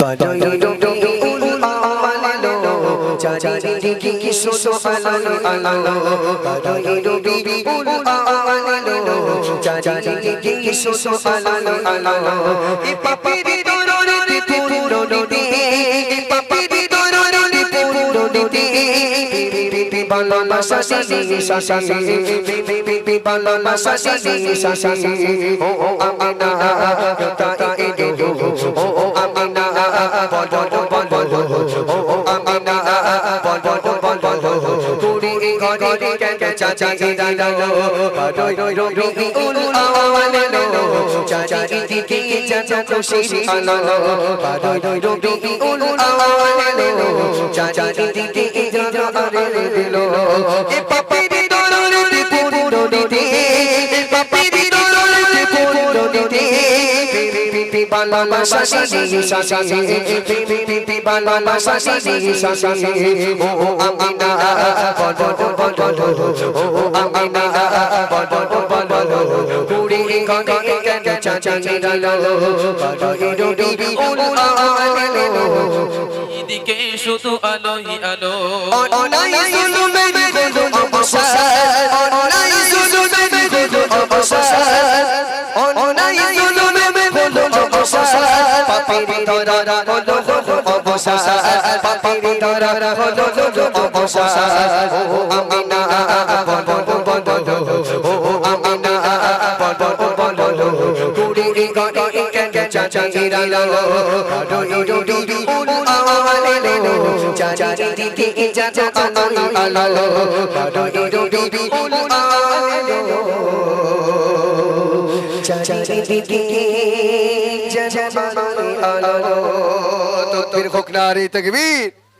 বাদই রবিউল আওয়াল লো চারিদিকে শুধু আলো আলো বাদই রবিউল আওয়াল লো চারিদিকে শুধু আলো আলো এ পাপিরি দররে পুরো নদী এ পাপিরি দররে পুরো নদী বালা মাসা সি সা সা সি বালা মাসা সি সা সা সি ও ও আমিনা চাচা দাদা দিদি চাচা এদিকে শুধু আলোই আলো চাচা চাচা চাচা আলো আলো তো তীর হোক নারী তকবীর